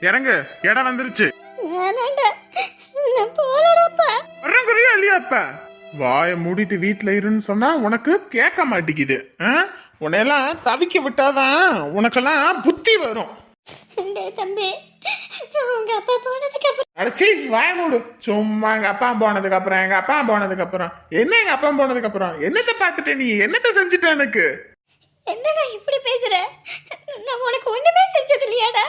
இறங்கு. இடம் வந்துருச்சு. வர்றங்குறியா இல்லையா இப்ப? வாயை மூடிட்டு வீட்டுல இருன்னு சொன்னா உனக்கு கேட்க மாட்டேங்குது? உன்னையெல்லாம் தவிக்க விட்டாதான் உனக்கெல்லாம் புத்தி வரும். தம்பி உங்க அப்பா போனதுக்கு அப்புறம் அடைச்சி வாய மூடு. சும்மா எங்க அப்பா போனதுக்கு அப்புறம் எங்க அப்பா போனதுக்கு அப்புறம். என்ன எங்க அப்பா போனதுக்கு அப்புறம்? என்னத்தை பார்த்துட்ட நீ? என்னத்தை செஞ்சுட்ட எனக்கு? என்னடா இப்படி பேசுற? நான் உனக்கு ஒண்ணுமே செஞ்சது இல்லையாடா.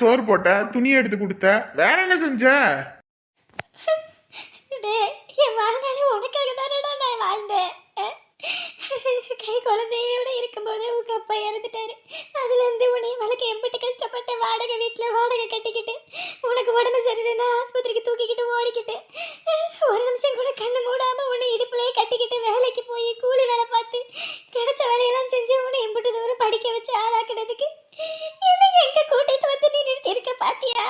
சோறு போட்ட துணி எடுத்து கொடுத்த. வேற என்ன செஞ்ச? டேய் என் வாழ்நாளே உனக்காக தானடா நான் வாழ்ந்தேன். கை குழந்தையோட இருக்கும்போது உங்க அப்பா இறந்துட்டாரு. அதுல இருந்து உன்னை வளர்க்க எம்பிட்டு கஷ்டப்பட்டு வாடகை வீட்டுல வாடகை கட்டிக்கிட்டு உனக்கு உடம்பு சரியில்லைன்னா ஆஸ்பத்திரிக்கு தூக்கிக்கிட்டு ஓடிக்கிட்டு ஒரு நிமிஷம் கூட கண்ணு மூடாமல் உன்னை இடுப்புலயே கட்டிக்கிட்டு வேலைக்கு போய் கூலி வேலை பார்த்து கிடைச்ச வேலையெல்லாம் செஞ்சு உன்னை எம்பிட்டு தூரம் படிக்க வச்சு ஆளாக்குனதுக்கு என்னை எங்க கூட்டிட்டு நிறுத்தி இருக்க பாத்தியா?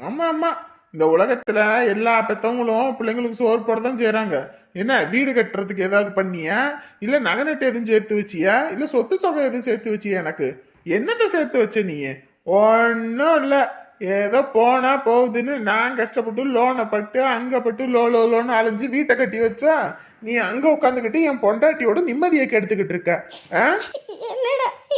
ஆமா ஆமா. இந்த உலகத்துல எல்லா பெத்தவங்களும் பிள்ளைங்களுக்கு சோறு போட தான் செய்றாங்க. என்ன வீடு கட்டுறதுக்கு ஏதாவது பண்ணியா? இல்ல நகை நட்டு எதுவும் சேர்த்து வச்சியா? இல்ல சொத்து சொகம் எதுவும் சேர்த்து வச்சியா எனக்கு? என்னத்தை சேர்த்து வச்ச நீ? ஒன்றும் இல்ல. ஏதோ போனா போகுதுன்னு நான் கஷ்டப்பட்டு லோனை பட்டு அங்க பட்டு லோ லோ லோன்னு அலைஞ்சு வீட்டை கட்டி வச்சா நீ அங்க உட்காந்துக்கிட்டு என் பொண்டாட்டியோட நிம்மதியை கெடுத்துக்கிட்டு இருக்க. ஆ?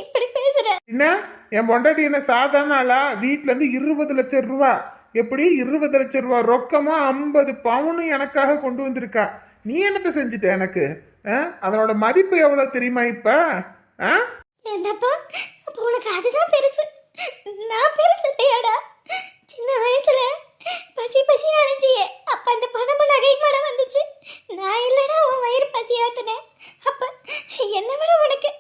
இப்படி பேசுற. என்ன? என் பொண்டாட்டி என்ன சாதாரண ஆளா? வீட்ல இருந்து இருபது லட்சம் ரூபா. எப்படி? இருபது லட்சம் ரூபா ரொக்கமா ஐம்பது பவுனும் எனக்காக கொண்டு வந்திருக்கா. நீ என்னத்த செஞ்சுட்ட எனக்கு? அதனோட மதிப்பு எவ்வளவு தெரியுமா இப்ப? என்னப்பா? அப்போ உனக்கு அதுதான் பெருசு. நான் பெருசு சின்ன வயசுல பசி பசி அலைஞ்சியே அப்ப அந்த பணமும் நகையும் மடம் வந்துச்சு நான் இல்லடா உன் வயிறு பசி ஆத்துனேன் அப்ப என்ன விட உனக்கு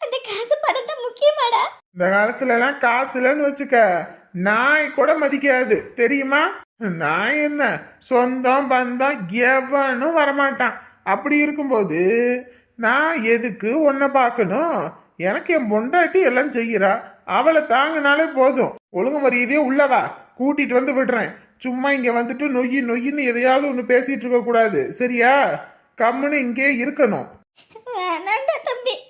அந்த காசு பணம் தான் முக்கியமாடா இந்த காலத்துலலாம் காசு இல்லைன்னு வச்சுக்க நாய் கூட மதிக்காது. தெரியுமா? நாய் என்ன? சொந்தம் பந்தம் எவனும் வரமாட்டான். அப்படி இருக்கும்போது நான் எதுக்கு உன்னை பார்க்கணும்? எனக்கு என் பொண்டாட்டி எல்லாம் செய்கிறா. அவளை தாங்கினாலே போதும். ஒழுங்கு மரியாதையே உள்ளவா கூட்டிட்டு வந்து விடுறேன். சும்மா இங்கே வந்துட்டு நொய்யி நொய்யின்னு எதையாவது ஒன்று பேசிகிட்டு இருக்கக்கூடாது. சரியா? கம்முன்னு இங்கே இருக்கணும். வேணாண்டா தம்பி.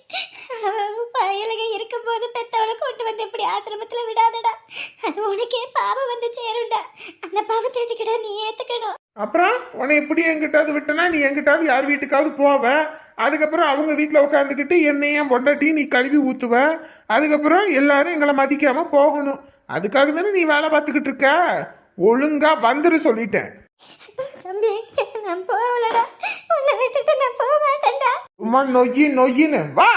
பயலுக இருக்கும்போது பெத்தவளை கொண்டு வந்து இப்படி ஆசிரமத்துல விடாதடா. அது உனக்கே பாவம் வந்து சேரும்டா. அந்த பாவத்தை எதுக்குடா நீ ஏத்துக்கணும். அப்புறம் உன்னை எப்படி எங்கிட்டாவது விட்டனா நீ எங்கிட்டாவது யார் வீட்டுக்காவது போவ. அதுக்கப்புறம் அவங்க வீட்டில் உட்காந்துக்கிட்டு என்னையும் பொண்டாட்டி நீ கழுவி ஊத்துவ. அதுக்கப்புறம் எல்லாரும் எங்களை மதிக்காம போகணும். அதுக்காக தானே நீ வேலை பார்த்துக்கிட்டு இருக்க? ஒழுங்கா வந்துரு சொல்லிட்டேன். தம்பி நான் போகலடா. உன்னை விட்டுட்டு நான் போக மாட்டேன்டா. சும்மா நொய்யி நொய்யின்னு. வா!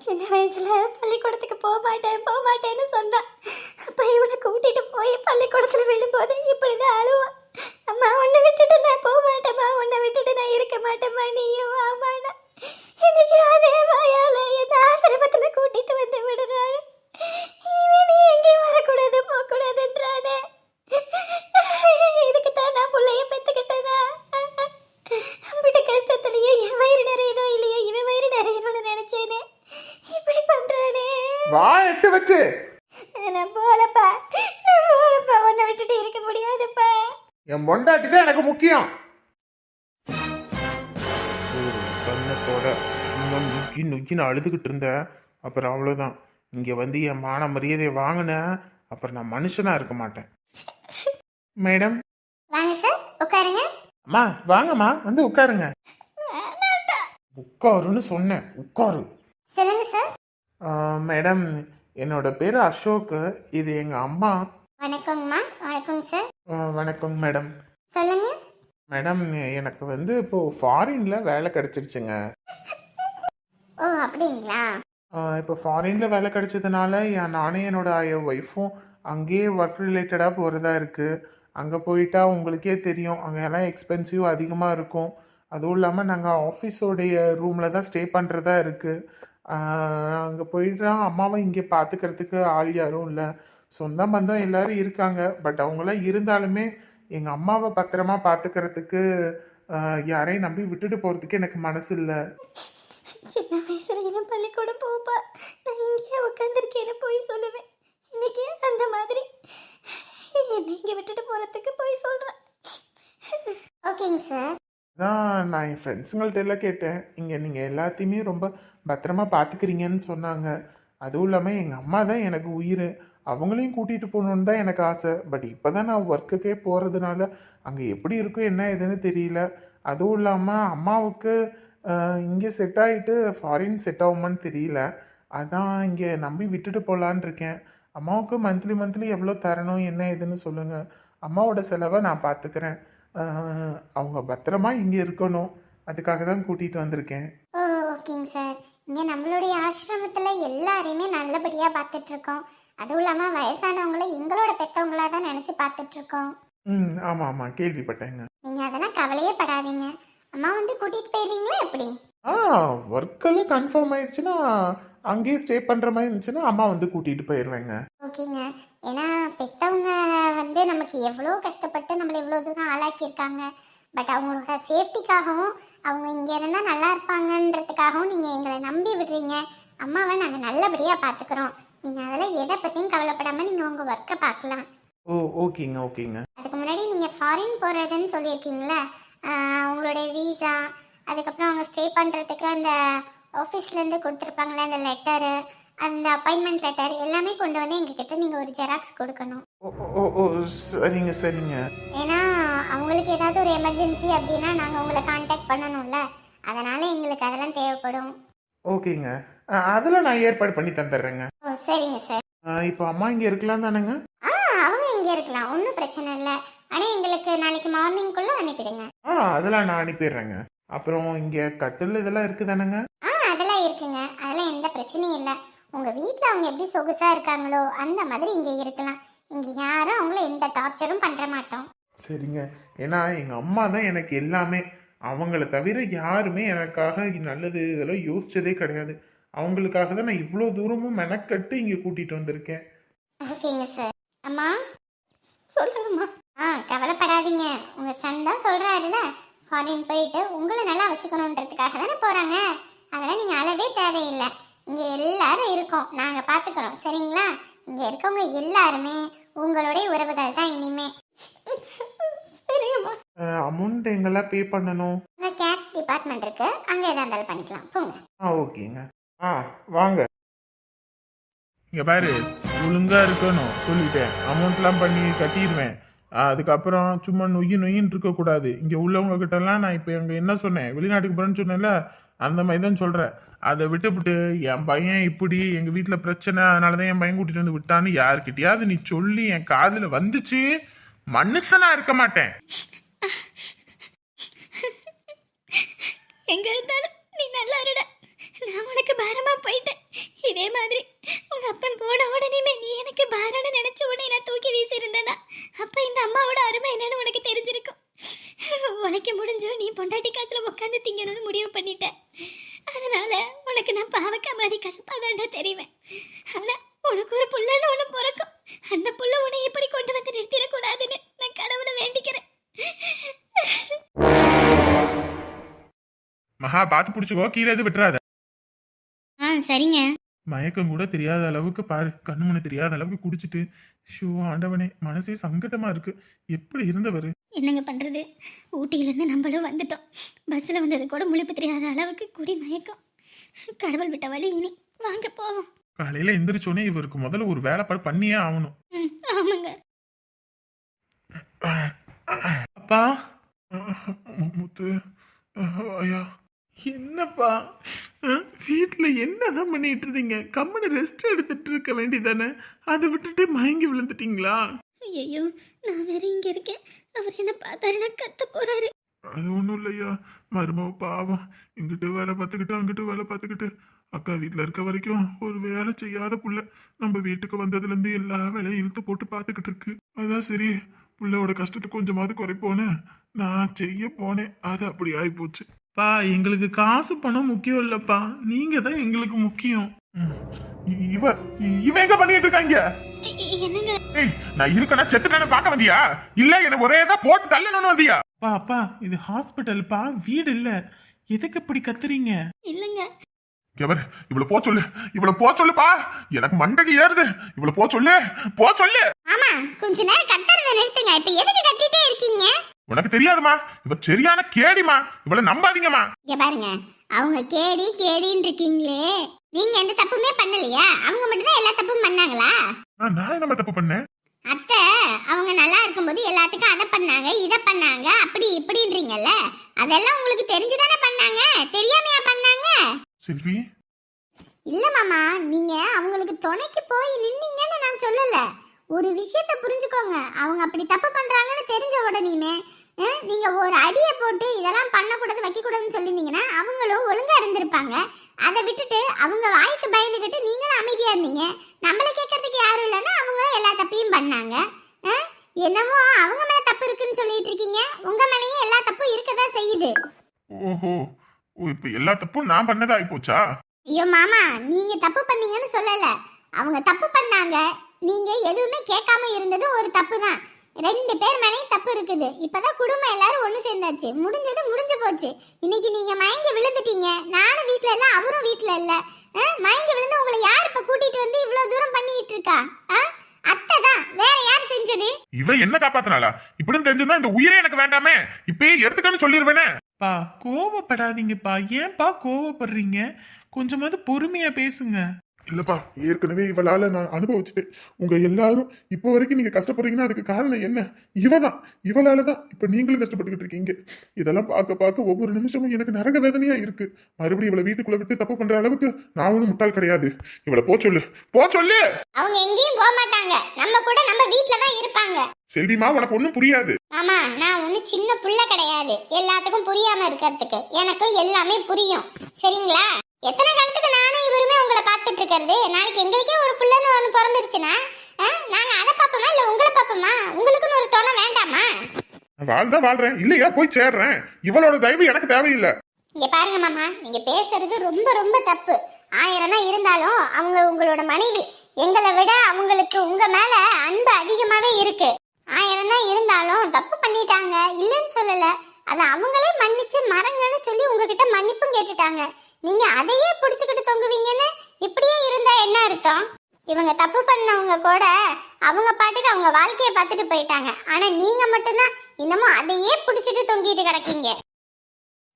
சின்ன வயசுல பள்ளிக்கூடத்துக்கு போக மாட்டேன் போக மாட்டேன்னு சொன்னான். அப்ப இவனை கூட்டிட்டு போய் பள்ளிக்கூடத்துல விழும்போது இப்படிதான் அழுவான். அம்மா உன்னை விட்டுட்டு நான் போக மாட்டேம்மா உன்னை விட்டுட்டு நான் இருக்க மாட்டேம்மா நீயும் வாமாடா இன்னைக்கு அதே வாயால என்ன ஆசிரமத்துல கூட்டிட்டு வந்து விடுறாரு இனிமே நீ எங்கேயும் வரக்கூடாது போக கூடாதுன்றானே இதுக்கு தான் நான் பிள்ளைய பெத்துக்கிட்டேனா அம்பிட்டு கஷ்டத்துலயே என் வயிறு நிறையதோ இல்லையோ இவன் வயிறு நிறையணும்னு நினைச்சேனே இப்படி பண்றானே வா எட்டு வச்சு. நான் போலப்பா நான் போலப்பா. உன்னை விட்டுட்டு இருக்க முடியாதுப்பா. என் பொண்டாட்டி தான் எனக்கு முக்கியம். கண்ணத்தோட சும்மா நுக்கி நுக்கின்னு அழுதுகிட்டு இருந்த அப்புறம் அவ்வளோதான் இங்கே வந்து என் மான மரியாதையை வாங்கின அப்புறம் நான் மனுஷனா இருக்க மாட்டேன். மேடம்? வாங்க சார் உட்காருங்க. அம்மா வாங்கம்மா வந்து உட்காருங்க. உட்காருன்னு சொன்னேன் உட்காரு. சொல்லுங்க சார். மேடம் என்னோட பேர் அசோக் இது எங்கள் அம்மா. வணக்கங்கம்மா வணக்கங்க சார் வணக்கம் மேடம். சொல்லுங்க. மேடம் எனக்கு வந்து இப்போது ஃபாரினில் வேலை கிடச்சிருச்சுங்க. ஓ அப்படிங்களா? இப்போ ஃபாரினில் வேலை கிடைச்சதுனால என் நானே என்னோட ஒய்ஃபும் அங்கேயே ஒர்க் ரிலேட்டடாக போகிறதா இருக்குது அங்கே போயிட்டா உங்களுக்கே தெரியும். அங்கே எல்லாம் எக்ஸ்பென்சிவ் அதிகமாக இருக்கும். அதுவும் இல்லாமல் நாங்கள் ஆஃபீஸோடைய ரூமில் தான் ஸ்டே பண்ணுறதா இருக்குது அங்கே போயிட்டா அம்மாவை இங்கே பார்த்துக்கிறதுக்கு ஆள் யாரும் இல்லை. சொந்த பந்தம் எல்லாரும் இருக்காங்க. பட் அவங்களாம் இருந்தாலுமே எங்கள் அம்மாவை பத்திரமா பார்த்துக்கிறதுக்கு யாரையும் நம்பி விட்டுட்டு போகிறதுக்கு எனக்கு மனசு இல்லை. சின்ன வயசுல என்ன பள்ளிக்கூடம் போப்பா நான் இங்கேயே உட்காந்துருக்கேன்னு போய் சொல்லுவேன். இன்னைக்கு அந்த மாதிரி. என்னை இங்கே விட்டுட்டு போறதுக்கு போய் சொல்றேன். ஓகேங்க சார் தான் நான் என் ஃப்ரெண்ட்ஸுங்கள்ட்ட எல்லாம் கேட்டேன். இங்கே நீங்கள் எல்லாத்தையுமே ரொம்ப பத்திரமா பார்த்துக்கிறீங்கன்னு சொன்னாங்க. அதுவும் இல்லாமல் எங்கள் அம்மா தான் எனக்கு உயிர். அவங்களையும் கூட்டிகிட்டு போகணுன்னு தான் எனக்கு ஆசை. பட் இப்போ தான் நான் ஒர்க்குக்கே போகிறதுனால அங்கே எப்படி இருக்கும் என்ன ஏதுன்னு தெரியல. அதுவும் இல்லாமல் அம்மாவுக்கு இங்கே செட் ஆகிட்டு ஃபாரின் செட் ஆகுமான்னு தெரியல. அதான் இங்கே நம்பி விட்டுட்டு போகலான் இருக்கேன். அம்மாவுக்கு மந்த்லி மந்த்லி எவ்வளோ தரணும் என்ன ஏதுன்னு சொல்லுங்கள் அம்மாவோட செலவை நான் பார்த்துக்கிறேன் அவங்க பத்திரமா இங்கே இருக்கணும். அதுக்காக தான் கூட்டிகிட்டு வந்திருக்கேன். ஓ ஓகேங்க சார். இங்கே நம்மளுடைய ஆசிரமத்தில் எல்லாரையுமே நல்லபடியாக பார்த்துட்ருக்கோம். அதுவும் இல்லாமல் வயசானவங்கள எங்களோட பெற்றவங்களா தான் நினச்சி பார்த்துட்ருக்கோம். ம் ஆமாம் ஆமாம் கேள்விப்பட்டேங்க. நீங்கள் அதெல்லாம் கவலையே படாதீங்க. அம்மா வந்து கூட்டிகிட்டு போயிடுவீங்களா எப்படி? ஆ ஒர்க்கெல்லாம் கன்ஃபார்ம் ஆயிடுச்சுன்னா அங்கேயே ஸ்டே பண்ணுற மாதிரி இருந்துச்சுன்னா அம்மா வந்து கூட்டிகிட்டு போயிடுவேங்க ஓகேங்க. ஏன்னா பெற்றவங்க வந்து நமக்கு எவ்வளோ கஷ்டப்பட்டு நம்மளை எவ்வளோ தூரம் ஆளாக்கியிருக்காங்க. பட் அவங்களோட சேஃப்டிக்காகவும் அவங்க இங்கே இருந்தால் நல்லா இருப்பாங்கன்றதுக்காகவும் நீங்கள் எங்களை நம்பி விடுறீங்க. அம்மாவை நாங்கள் நல்லபடியாக பார்த்துக்குறோம் நீங்கள் அதெல்லாம் எதை பற்றியும் கவலைப்படாமல் நீங்கள் உங்கள் ஒர்க்கை பார்க்கலாம் ஓ ஓகேங்க ஓகேங்க. அதுக்கு முன்னாடி நீங்கள் ஃபாரின் போகிறதுன்னு சொல்லியிருக்கீங்களே உங்களுடைய வீசா அதுக்கப்புறம் அவங்க ஸ்டே பண்ணுறதுக்கு அந்த ஆஃபீஸ்லேருந்து கொடுத்துருப்பாங்களே அந்த லெட்டரு அந்த அப்பாயின்மெண்ட் லெட்டர் எல்லாமே கொண்டு வந்து எங்ககிட்ட நீங்கள் ஒரு ஜெராக்ஸ் கொடுக்கணும். ஓ ஓ ஓ சரிங்க சரிங்க. ஏன்னா அவங்களுக்கு ஏதாவது ஒரு எமர்ஜென்சி அப்படின்னா நாங்கள் உங்களை காண்டாக்ட் பண்ணணும்ல. அதனால் எங்களுக்கு அதெல்லாம் தேவைப்படும். ஓகேங்க. ஆ, அதெல்லாம் நான் ஏற்பாடு பண்ணி தந்துடுறேங்க. ஓ சரிங்க சார். ஆ, இப்போ அம்மா இங்கே இருக்கலாம் தானேங்க? ஆ அவங்க இங்கே இருக்கலாம். ஒன்றும் பிரச்சனை இல்லை. ஆனால் எங்களுக்கு நாளைக்கு மார்னிங்குள்ளே அனுப்பிடுங்க. ஆ அதெல்லாம் நான் அனுப்பிடுறேங்க. அப்புறம் இங்கே கட்டில் இதெல்லாம் இருக்குது தானேங்க? ஆ அதெல்லாம் இருக்குங்க. அதெல்லாம் எந்த பிரச்சனையும் இல்லை. உங்கள் வீட்டில் அவங்க எப்படி சொகுசாக இருக்காங்களோ அந்த மாதிரி இங்கே இருக்கலாம். இங்கே யாரும் அவங்கள எந்த டார்ச்சரும் பண்ணுற மாட்டோம். சரிங்க. ஏன்னா எங்கள் அம்மா தான் எனக்கு எல்லாமே. அவங்கள தவிர யாருமே எனக்காக நல்லது இதெல்லாம் யோசிச்சதே கிடையாது. அவங்களுக்காக தான் நான் இவ்வளோ தூரமும் மெனக்கட்டு இங்கே கூட்டிகிட்டு வந்திருக்கேன். ஓகேங்க சார் அம்மா சொல்லுங்கம்மா. ஆ கவலைப்படாதீங்க. உங்கள் சன் தான் சொல்கிறாருல ஃபாரின் போயிட்டு உங்களை நல்லா வச்சுக்கணுன்றதுக்காக தானே போகிறாங்க அதெல்லாம் நீங்கள் அளவே தேவையில்லை. இங்கே எல்லாரும் இருக்கோம். நாங்கள் பார்த்துக்குறோம் சரிங்களா? இங்கே இருக்கவங்க எல்லாருமே உங்களுடைய உறவுகள் தான் இனிமே. அமௌண்ட் எங்கெல்லாம் பே பண்ணணும்? அங்கே கேஷ் டிபார்ட்மெண்ட் இருக்கு. அங்கே எதாக இருந்தாலும் பண்ணிக்கலாம். போங்க. ஆ ஓகேங்க. ஆ வாங்க. இங்கே பாரு ஒழுங்காக இருக்கணும். சொல்லிட்டேன். அமௌண்ட்லாம் பண்ணி கட்டிடுவேன். அதுக்கப்புறம் சும்மா நொய்யு நொய்யின்னு இருக்கக்கூடாது. இங்கே உள்ளவங்க கிட்டலாம் நான் இப்போ எங்கள் என்ன சொன்னேன்? வெளிநாட்டுக்கு போகிறேன்னு சொன்னேன்ல அந்த மாதிரி தான் சொல்கிறேன் அதை விட்டுவிட்டு என் பையன் இப்படி எங்கள் வீட்டில் பிரச்சனை அதனால தான் என் பையன் கூட்டிகிட்டு வந்து விட்டான்னு யாருக்கிட்டயாவது நீ சொல்லி என் காதில் வந்துச்சு மனுஷனாக இருக்க மாட்டேன். எங்க இருந்தாலும் நீ நல்லா இருட. நான் உனக்கு பாரமா போயிட்டேன். இதே மாதிரி உங்க அப்பன் போன உடனேமே நீ எனக்கு பாரம்னு நினைச்ச உடனே நான் தூக்கி வீசியிருந்தேனா? அப்ப இந்த அம்மாவோட அருமை என்னன்னு உனக்கு தெரிஞ்சிருக்கும். உழைக்க முடிஞ்சோ நீ பொண்டாட்டி காசுல உட்காந்து திங்கணும்னு முடிவு பண்ணிட்டேன் அதனால உனக்கு நான் பாவக்கா மாதிரி கசப்பாதாண்டா தெரிவேன். ஆனா உனக்கு ஒரு புள்ளன்னு ஒண்ணு பிறக்கும். அந்த புள்ள உன்னை இப்படி கொண்டு வந்து நிறுத்திடக்கூடாதுன்னு நான் கடவுளை வேண்டிக்கிறேன். மகா பார்த்து பிடிச்சிக்கோ. கீழே எது விட்டுறாத. சரிங்க. மயக்கம் கூட தெரியாத அளவுக்கு பாரு கண்ணு முன்னு தெரியாத அளவுக்கு குடிச்சிட்டு ஷோ ஆண்டவனே மனசே சங்கடமா இருக்கு. எப்படி இருந்தவர்? என்னங்க பண்ணுறது ஊட்டியிலேருந்து நம்மளும் வந்துட்டோம். பஸ்ஸில் வந்தது கூட முழிப்பு தெரியாத அளவுக்கு குடி மயக்கம். கடவுள் விட்ட வழி இனி வாங்க போவோம். காலையில எந்திரிச்சோனே இவருக்கு முதல்ல ஒரு வேலைப்பாடு பண்ணியே ஆகணும். ம் ஆமாங்க. அப்பா முத்து ஐயா என்னப்பா? வீட்டில் என்னதான் பண்ணிட்டு இருந்தீங்க? கம்மனு ரெஸ்ட் எடுத்துட்டு இருக்க வேண்டியதானே? அதை விட்டுட்டு மயங்கி விழுந்துட்டீங்களா? ஐயோ நான் வேற இங்கே இருக்கேன். அவர் என்ன பார்த்தாருன்னா கத்த போறாரு. அது ஒன்றும் இல்லையா? மருமவ பாவம். இங்கிட்டு வேலை பார்த்துக்கிட்டு அங்கிட்டு வேலை பார்த்துக்கிட்டு. அக்கா வீட்டில் இருக்க வரைக்கும் ஒரு வேலை செய்யாத புள்ள. நம்ம வீட்டுக்கு வந்ததுலேருந்து எல்லா வேலையும் இழுத்து போட்டு பார்த்துக்கிட்டு இருக்கு. அதான் சரி புள்ளையோட கஷ்டத்தை கொஞ்சமாவது குறைப்போன்னு நான் செய்ய போனேன். அது அப்படி ஆகி போச்சு பா எங்களுக்கு காசு பணம் முக்கியம் இல்லப்பா. நீங்க தான் எங்களுக்கு முக்கியம். இவ இவ எங்க பண்ணிட்டு இருக்காங்க? நான் இருக்கனா செத்துட்டேன்னு பார்க்க வந்தியா? இல்ல எனக்கு ஒரே தான் போட்டு தள்ளணும்னு வந்தியா? அப்பா அப்பா இது ஹாஸ்பிட்டல்ப்பா வீடு இல்ல. எதுக்கு இப்படி கத்துறீங்க? இல்லைங்க. எவர் இவ்வளவு போ சொல்லு இவ்வளவு போ சொல்லுப்பா. எனக்கு மண்டகி ஏறுது. இவ்வளவு போ சொல்லு போ சொல்லு. ஆமா கொஞ்ச நேரம் கத்துறத நிறுத்துங்க. இப்போ எதுக்கு கத்திட்டே இருக்கீங்க? உனக்கு தெரியாதுமா? இவ சரியான கேடிமா. இவள நம்பாதீங்கம்மா. இங்க பாருங்க. அவங்க கேடி கேடின்னு இருக்கீங்களே. நீங்க எந்த தப்புமே பண்ணலையா? அவங்க மட்டும் தான் எல்லா தப்பும் பண்ணாங்களா? நான் என்னம்மா தப்பு பண்ணேன்? அத்தை அவங்க நல்லா இருக்கும்போது எல்லாத்துக்கும் அதை பண்ணாங்க இதை பண்ணாங்க அப்படி இப்படின்றீங்கல்ல. அதெல்லாம் உங்களுக்கு தெரிஞ்சுதானே பண்ணாங்க? தெரியாமையா பண்ணாங்க? செல்வி. இல்ல மாமா நீங்க அவங்களுக்கு துணைக்கு போய் நின்னீங்கன்னு நான் சொல்லல. ஒரு விஷயத்த புரிஞ்சுக்கோங்க. அவங்க அப்படி தப்பு பண்றாங்கன்னு தெரிஞ்ச உடனேயுமே அஹ், நீங்க ஒரு அடியை போட்டு இதெல்லாம் பண்ணக்கூடாது வைக்கக்கூடாதுன்னு சொல்லியிருந்தீங்கன்னா அவங்களும் ஒழுங்கா இருந்திருப்பாங்க. அதை விட்டுட்டு அவங்க வாய்க்கு பயந்துக்கிட்டு நீங்களும் அமைதியா இருந்தீங்க. நம்மளை கேட்கறதுக்கு யாரும் இல்லைன்னா அவங்க எல்லா தப்பையும் பண்ணாங்க. என்னமோ அவங்க மேல தப்பு இருக்குன்னு சொல்லிட்டு இருக்கீங்க. உங்க மேலேயும் எல்லா தப்பும் இருக்கதான் செய்யுது. ஓஹோ. இப்ப எல்லா தப்பும் நான் பண்ணதா ஆயிப்போச்சா ஐயோ மாமா நீங்க தப்பு பண்ணீங்கன்னு சொல்லல. அவங்க தப்பு பண்ணாங்க. நீங்க எதுவுமே கேட்காம இருந்தது ஒரு தப்பு தான் ரெண்டு பேர் மேலேயும் தப்பு இருக்குது. இப்பதான் குடும்பம் எல்லாரும் ஒண்ணு சேர்ந்தாச்சு. முடிஞ்சது முடிஞ்சு போச்சு. இன்னைக்கு நீங்க மயங்கி விழுந்துட்டீங்க. நானும் வீட்ல இல்ல அவரும் வீட்ல இல்ல. ஆ, மயங்கி விழுந்து உங்களை யார் இப்ப கூட்டிட்டு வந்து இவ்வளவு தூரம் பண்ணிட்டு இருக்கா? ஆ? அத்தை தான். வேற யார் செஞ்சது? இவ என்ன காப்பாத்தினாளா? இப்படின்னு தெரிஞ்சிருந்தா இந்த உயிரே எனக்கு வேண்டாமே. இப்பயே எடுத்துக்கன்னு சொல்லிருவேனே. பா கோவப்படாதீங்கப்பா. ஏன்பா கோவப்படுறீங்க? கொஞ்சமாவது பொறுமையா பேசுங்க. இல்லப்பா ஏற்கனவே இவளால நான் அனுபவிச்சுட்டேன் உங்க எல்லாரும் இப்போ வரைக்கும் நீங்க கஷ்டப்படுறீங்கன்னா அதுக்கு காரணம் என்ன? இவதான். இவளால தான் இப்ப நீங்களும் கஷ்டப்பட்டுக்கிட்டு இருக்கீங்க. இதெல்லாம் பார்க்க பார்க்க ஒவ்வொரு நிமிஷமும் எனக்கு நரக வேதனையா இருக்கு. மறுபடியும் இவளை வீட்டுக்குள்ள விட்டு தப்பு பண்ற அளவுக்கு நான் ஒன்றும் முட்டாள் கிடையாது. இவளை போ சொல்லு. போ சொல்லு! அவங்க எங்கேயும் போக மாட்டாங்க. நம்ம கூட நம்ம வீட்ல தான் இருப்பாங்க. செல்விமா உனக்கு ஒன்றும் புரியாது. மாமா நான் ஒன்றும் சின்ன புள்ள கிடையாது. எல்லாத்துக்கும் புரியாம இருக்கிறதுக்கு எனக்கும் எல்லாமே புரியும். சரிங்களா? எத்தனை காலத்துக்கு நானும் இவருமே உங்களை பார்த்துட்டு இருக்கிறது? நாளைக்கு எங்களுக்கே ஒரு புள்ளன்னு ஒன்று பிறந்துருச்சுன்னா ஆ, நாங்க அதை பார்ப்போமா? இல்லை உங்களை பார்ப்போமா? உங்களுக்குன்னு ஒரு துணை வேண்டாமா? வாழ்தான் வாழ்றேன். இல்லையா? போய் சேர்றேன். இவளோட தயவு எனக்கு தேவையில்லை. இங்க பாருங்க மாமா. நீங்க பேசுறது ரொம்ப ரொம்ப தப்பு. ஆயிரம் தான் இருந்தாலும் அவங்க உங்களோட மனைவி. எங்களை விட அவங்களுக்கு உங்க மேல அன்பு அதிகமாவே இருக்கு. ஆயிரம் தான் இருந்தாலும் தப்பு பண்ணிட்டாங்க. இல்லைன்னு சொல்லல. அதை அவங்களே மன்னிச்சு மறங்கன்னு சொல்லி உங்ககிட்ட மன்னிப்பும் கேட்டுட்டாங்க. நீங்க அதையே பிடிச்சுக்கிட்டு தொங்குவீங்கன்னு இப்படியே இருந்தா என்ன அர்த்தம்? இவங்க தப்பு பண்ணவங்க கூட அவங்க பாட்டுக்கு அவங்க வாழ்க்கையை பார்த்துட்டு போயிட்டாங்க. ஆனா நீங்க மட்டும்தான் இன்னமும் அதையே பிடிச்சிட்டு தொங்கிட்டு கிடக்கீங்க.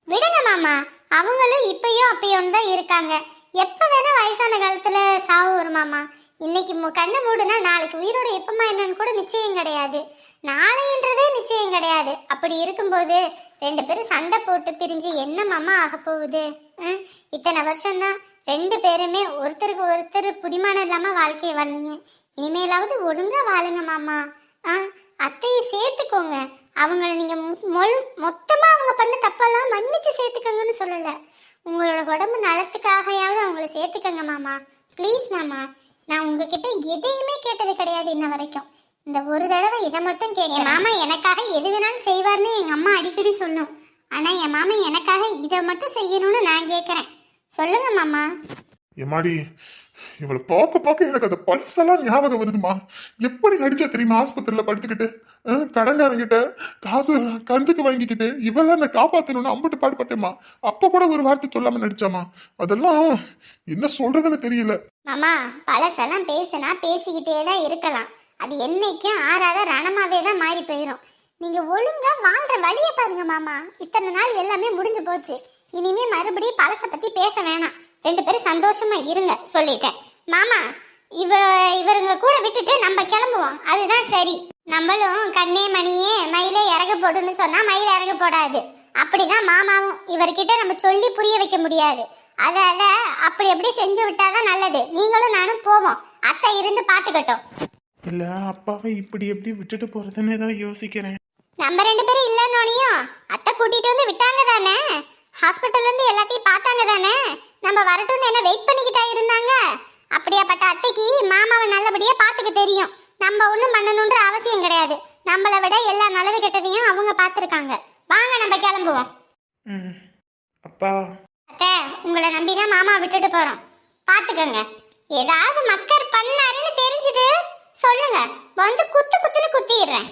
விடுங்க மாமா அவங்களும் இப்பயும் அப்பயும் தான் இருக்காங்க. எப்ப வேணா வயசான காலத்துல சாவு வரும் மாமா. இன்னைக்கு மு- கண்ணை மூடுனா நாளைக்கு உயிரோட எப்பமா என்னன்னு கூட நிச்சயம் கிடையாது. நாளைன்றதே நிச்சயம் கிடையாது. அப்படி இருக்கும்போது ரெண்டு பேரும் சண்டை போட்டு பிரிஞ்சு என்ன மாமா ஆக போகுது? இத்தனை வருஷம்தான் ரெண்டு பேருமே ஒருத்தருக்கு ஒருத்தர் புடிமானம் இல்லாம வாழ்க்கையை வாழ்ந்தீங்க. இனிமேலாவது ஒழுங்கா வாழுங்க மாமா. ஆ? அத்தையை சேர்த்துக்கோங்க. அவங்கள நீங்க மு- மொழு மொத்தமா அவங்க பண்ண தப்பெல்லாம் மன்னிச்சு சேர்த்துக்கோங்கன்னு சொல்லல. உங்களோட உடம்பு நலத்துக்காகையாவது அவங்கள சேர்த்துக்கோங்க மாமா. ப்ளீஸ் மாமா. நான் உங்ககிட்ட எதையுமே கேட்டது கிடையாது இன்ன வரைக்கும். இந்த ஒரு தடவை இதை மட்டும் கேட்டேன் மாமா எனக்காக எது வேணாலும் செய்வார்னு எங்க அம்மா அடிக்கடி சொல்லும். ஆனா என் மாமா எனக்காக இதை மட்டும் செய்யணும்னு நான் கேட்கறேன். சொல்லுங்க மாமா. எம்மாடி இவளை பார்க்க பார்க்க எனக்கு அந்த பல்செல்லாம் ஞாபகம் வருதுமா? எப்படி நடிச்சா தெரியுமா ஆஸ்பத்திரியில படுத்துக்கிட்டு? அஹ், கடன்காரங்கிட்ட காசு கந்துக்கு வாங்கிக்கிட்டு இவெல்லாம் நான் காப்பாத்தணும்னு அம்பிட்டு பாடுபட்டேம்மா. அப்ப கூட ஒரு வார்த்தை சொல்லாம நடிச்சாமா அதெல்லாம் என்ன சொல்றதுன்னு தெரியல. மாமா பழசெல்லாம் பேசினா பேசிக்கிட்டே தான் இருக்கலாம். அது என்னைக்கும் ஆறாத ரணமாவே தான் மாறி போயிடும் நீங்க ஒழுங்கா வாழ்ற வழியை பாருங்க மாமா. இத்தனை நாள் எல்லாமே முடிஞ்சு போச்சு. இனிமே மறுபடியும் பழசை பத்தி பேச வேணாம். ரெண்டு பேரும் சந்தோஷமா இருங்க சொல்லிட்டேன். மாமா இவ இவருங்க கூட விட்டுட்டு நம்ம கிளம்புவோம். அதுதான் சரி. நம்மளும் கண்ணே மணியே மயிலே இறகு போடுன்னு சொன்னா மயில் இறகு போடாது. அப்படிதான் மாமாவும் இவர்கிட்ட நம்ம சொல்லி புரிய வைக்க முடியாது. அத அதை அப்படி அப்படி செஞ்சு விட்டாதான் நல்லது. நீங்களும் நானும் போவோம். அத்தை இருந்து பாத்துக்கட்டும். இல்ல அப்பாவை இப்படி எப்படி விட்டுட்டு போறதுன்னு தான் யோசிக்கிறேன். நம்ம ரெண்டு பேரும் இல்லைன்னோனையும் அத்தை கூட்டிட்டு வந்து விட்டாங்க தானே? ஹாஸ்பிட்டல்ல இருந்து எல்லாத்தையும் பார்த்தாங்க தானே? நம்ம வரட்டும்னு என்ன வெயிட் பண்ணிக்கிட்டா இருந்தாங்க? அப்படியாப்பட்ட அத்தைக்கு மாமாவை நல்லபடியா பார்த்துக்க தெரியும். நம்ம ஒன்றும் பண்ணணுன்ற அவசியம் கிடையாது. நம்மளை விட எல்லா நல்லது கெட்டதையும் அவங்க பார்த்துருக்காங்க. வாங்க நம்ம கிளம்புவோம். ம். அப்பா. அத்தை உங்களை நம்பி தான் மாமா விட்டுட்டு போறோம். பாத்துக்கோங்க ஏதாவது மக்கர் பண்ணாருன்னு தெரிஞ்சது. சொல்லுங்க. வந்து குத்து குத்துன்னு குத்திடுறேன்.